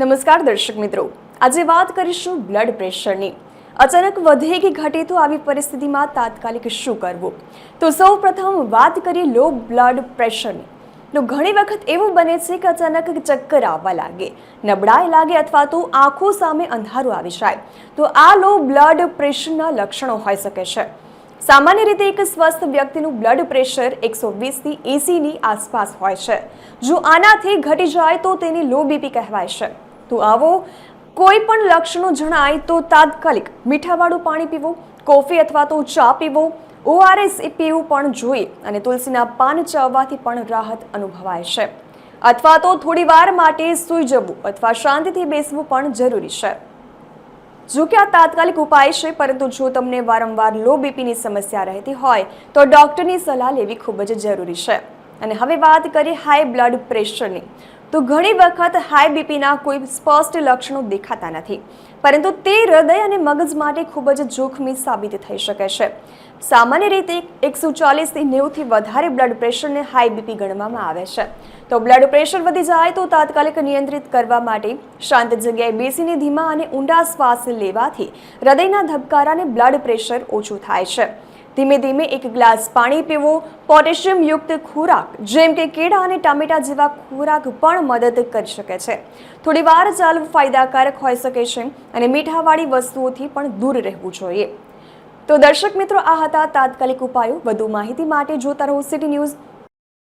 નમસ્કાર દર્શક મિત્રો. આજે વાત કરીશું બ્લડ પ્રેશરની અચાનક વધે કે ઘટે તો આવી પરિસ્થિતિમાં તાત્કાલિક શું કરવું? તો સૌ પ્રથમ વાત કરીએ લો બ્લડ પ્રેશરની તો ઘણી વખત એવું બને છે કે અચાનક ચક્કર આવવા લાગે, નબળાઈ લાગે અથવા તો આંખો સામે અંધારું આવી જાય. તો આ લો બ્લડ પ્રેશરના લક્ષણો હોઈ શકે છે. સામાન્ય રીતે એક સ્વસ્થ વ્યક્તિનું બ્લડ પ્રેશર એકસો વીસથી એસીની આસપાસ હોય છે. જો આનાથી ઘટી જાય તો તેને લો બીપી કહેવાય છે. તો આવો. કોઈ પણ લક્ષણો જણાય તો તાત્કાલિક મીઠાવાળું પાણી પીવું, કોફી અથવા તો ચા પીવો ઓઆરએસ એ પીવું પણ જોઈએ અને તુલસીના પાન ચાવવાથી પણ રાહત અનુભવાય છે. અથવા તો થોડી વાર માટે સૂઈ જવું અથવા શાંતિથી બેસવું પણ જરૂરી છે. જો કે આ તાત્કાલિક ઉપાય છે, પરંતુ જો તમને વારંવાર લો બીપીની સમસ્યા રહેતી હોય, તો ડૉક્ટરની સલાહ લેવી ખૂબ જ જરૂરી છે. અને હવે વાત કરીએ હાઈ બ્લડ પ્રેશરની તો ઘણી વખત હાઈ બીપીના કોઈ સ્પષ્ટ લક્ષણો દેખાતા નથી. પરંતુ તે હૃદય અને મગજ માટે ખૂબ જ જોખમી સાબિત થઈ શકે છે. સામાન્ય રીતે એકસો ચાલીસથી નેવુંથી વધારે બ્લડ પ્રેશરને હાઈ બીપી ગણવામાં આવે છે. તો બ્લડ પ્રેશર વધી જાય તો તાત્કાલિક નિયંત્રિત કરવા માટે શાંત જગ્યાએ બેસીને ધીમા અને ઊંડા શ્વાસ લેવાથી હૃદયના ધબકારાને બ્લડ પ્રેશર ઓછું થાય છે. ધીમે ધીમે એક ગ્લાસ પાણી પીવું, પોટેશિયમ યુક્ત ખોરાક, જેમ કે કેળા અને ટામેટા જેવા ખોરાક પણ મદદ કરી શકે છે. થોડી વાર ચાલવું ફાયદાકારક હોઈ શકે છે અને મીઠાવાળી વસ્તુઓથી પણ દૂર રહેવું જોઈએ. તો દર્શક મિત્રો, આ હતા તાત્કાલિક ઉપાયો. વધુ માહિતી માટે જોતા રહો સિટી ન્યૂઝ